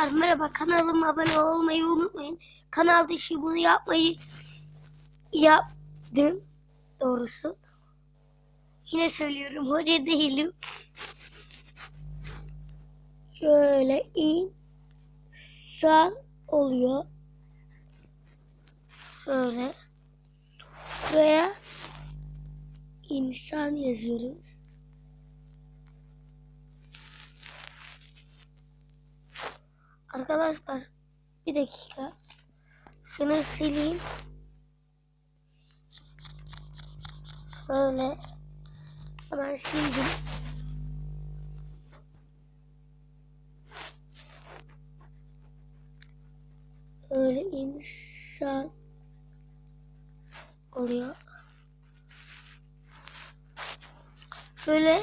Arkadaşlar merhaba kanalıma abone olmayı unutmayın. Kanal dışı bunu yapmayı yaptım doğrusu. Yine söylüyorum hoca değilim. Şöyle insan oluyor. Şöyle. Buraya insan yazıyoruz. Arkadaşlar bir dakika. Şunu sileyim. Şöyle hemen sildim. Öyle insan oluyor. Şöyle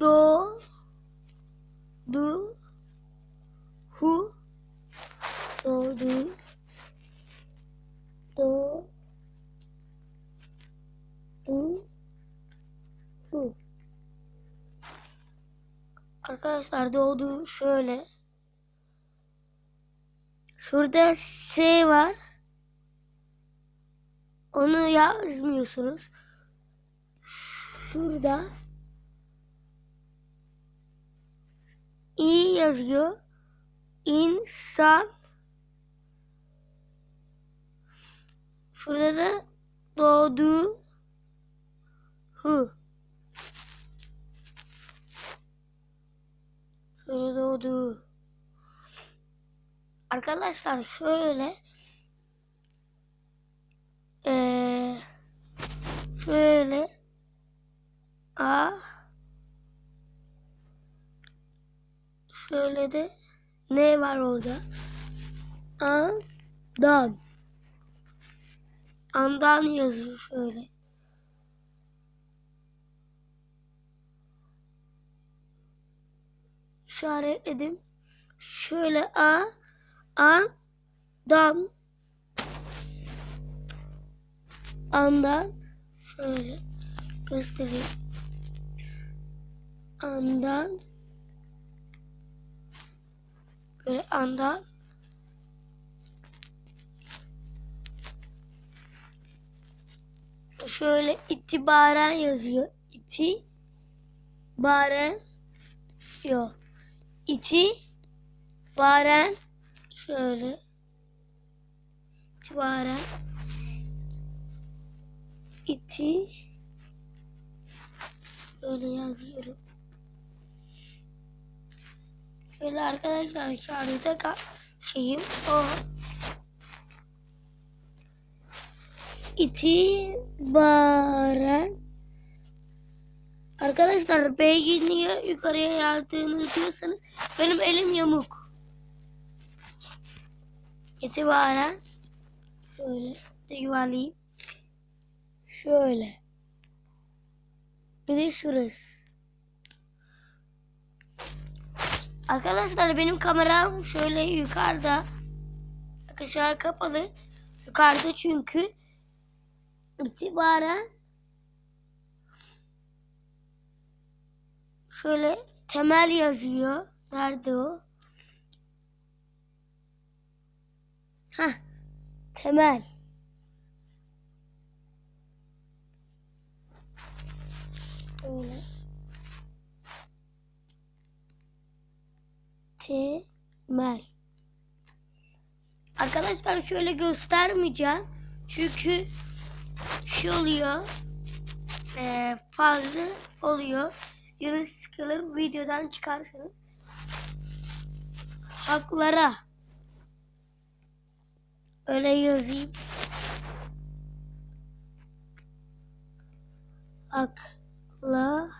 do du hu doğdu do du hu Arkadaşlar doğdu şöyle Şurada S var. Onu yazmıyorsunuz. Şurada İ yazıyor. İnsan. Şurada da doğdu. Hı. Arkadaşlar şöyle eee şöyle a şöyle de ne var orada? Andan. Andan yazıyor şöyle. İşaretledim. Şöyle a an dan andan şöyle göstereyim. Andan böyle andan şöyle itibaren yazıyor. İti baren yok. İti baren şöyle itibaren iti böyle yazıyorum. Şöyle arkadaşlar ka şeyim o. İtibaren Arkadaşlar niye yukarıya yazdığını diyorsanız benim elim yamuk. İtibaren şöyle de yuvarlayayım. Şöyle. Bir de şurası. Arkadaşlar benim kameram şöyle yukarıda. Aşağı kapalı. Yukarıda çünkü itibaren şöyle temel yazıyor. Nerede o? Hah. Temel. Şöyle. Temel. Arkadaşlar şöyle göstermeyeceğim. Çünkü şey oluyor. Ee, fazla oluyor. Yarın sıkılır videodan çıkarsınız. Haklara. Öyle yazayım. Haklara.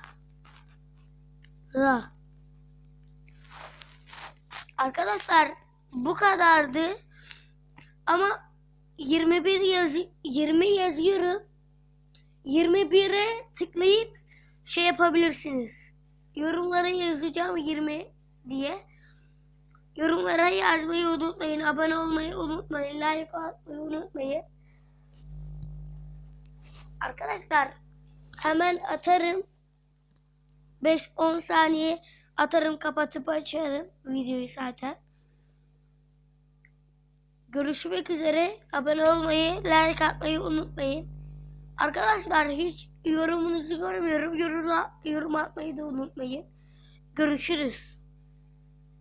Arkadaşlar bu kadardı. Ama 21 yaz 20 yazıyorum. 21'e tıklayıp şey yapabilirsiniz. Yorumlara yazacağım 20 diye. Yorumlara yazmayı unutmayın. Abone olmayı unutmayın. Like atmayı unutmayın. Arkadaşlar hemen atarım. 5-10 saniye atarım kapatıp açarım videoyu zaten. Görüşmek üzere. Abone olmayı, like atmayı unutmayın. Arkadaşlar hiç yorumunuzu görmüyorum. Yorum, yorum atmayı da unutmayın. Görüşürüz.